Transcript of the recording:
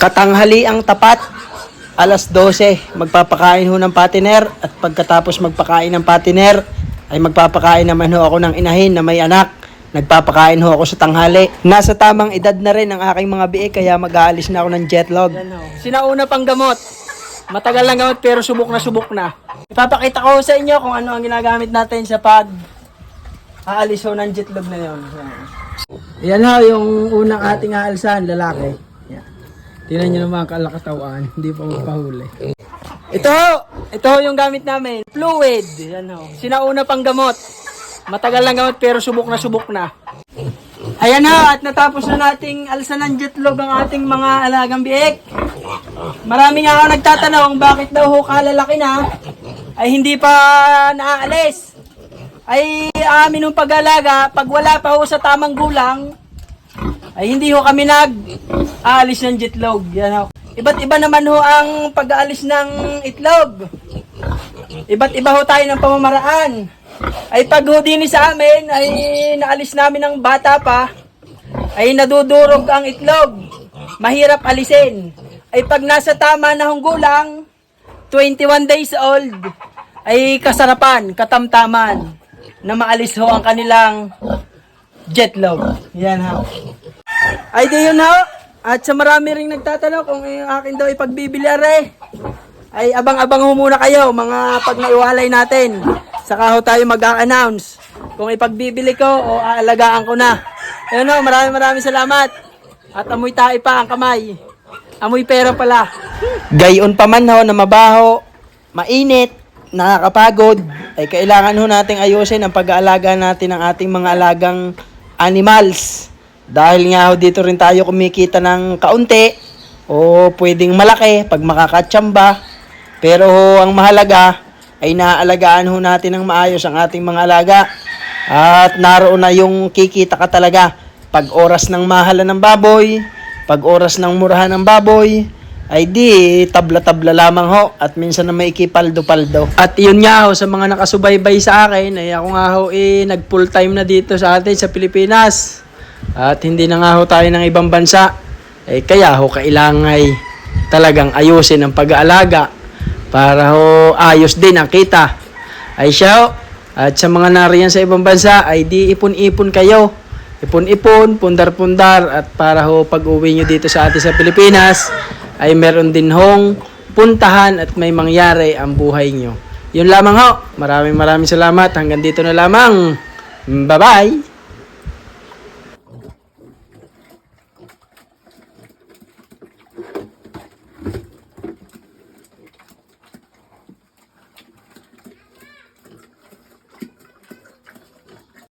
Katanghali ang tapat. Alas 12, magpapakain ho ng patiner at pagkatapos magpakain ng patiner ay magpapakain naman ho ako ng inahin na may anak. Nagpapakain ho ako sa tanghali. Nasa tamang edad na rin ang aking mga biik kaya mag-aalis na ako ng jetlog. Sinauna pang gamot. Matagal lang gamot pero subok na subok na. Ipapakita ko sa inyo kung ano ang ginagamit natin sa pag aalis ho ng jetlog na yon. Yan ho, yung unang ating aalsan, lalaki. Yan. Tingnan nyo naman kalakatawan, hindi pa magpahuli. Ito ito yung gamit namin. Fluid. Yan ho. Sinauna pang gamot. Matagal lang gamot pero subok na subok na. Ayan ho, at natapos na nating alsan ng jetlog ang ating mga alagang biik. Marami nga ako nagtatanong bakit daw ho kalalaki na ay hindi pa naaalis. Ay amin ng pag-alaga, pag wala pa ho sa tamang gulang, ay hindi ho kami nag aalis ng jitlog. Yan ho. Iba't iba naman ho ang pag-aalis ng itlog. Iba't iba ho tayo ng pamamaraan. Ay pag ho din sa amin, ay naalis namin ng bata pa, ay nadudurog ang itlog. Mahirap alisin. Ay pag nasa tama na hong gulang, 21 days old, ay kasarapan, katamtaman, na maalis ho ang kanilang jetlog. Yan ha. Ay di yun ho. At sa marami ring nagtatanong kung yung akin daw ipagbibili are, ay abang-abang ho muna kayo mga pag naiwalay natin. Saka ho tayo mag-announce kung ipagbibili ko o aalagaan ko na. Ayun ho, maraming maraming salamat. At amoy tayo pa ang kamay. Amoy pera pala. Gayon pa man ho na mabaho, mainit, nakakapagod, ay kailangan ho nating ayusin ang pag-aalaga natin ng ating mga alagang animals. Dahil nga ho dito rin tayo kumikita ng kaunti o pwedeng malaki pag makakatsamba. Pero ho, ang mahalaga ay naaalagaan ho natin ng maayos ang ating mga alaga. At naroon na yung kikita ka talaga pag oras ng mahalan ng baboy, pag oras ng murahan ng baboy, ay di tabla-tabla lamang ho at minsan na may ikipaldo-paldo. At yun nga ho, sa mga nakasubaybay sa akin, ay ako nga ho eh, nag full time na dito sa atin sa Pilipinas. At hindi na nga ho tayo ng ibang bansa. Eh kaya ho, kailangan ay talagang ayusin ang pag-aalaga para ho ayos din ang kita. Ay siya ho, at sa mga nariyan sa ibang bansa ay di ipon-ipon kayo. Ipon-ipon, pundar-pundar at para ho pag uwi nyo dito sa atin sa Pilipinas ay meron din hong puntahan at may mangyari ang buhay nyo. Yun lamang ho. Maraming maraming salamat. Hanggang dito na lamang. Bye-bye!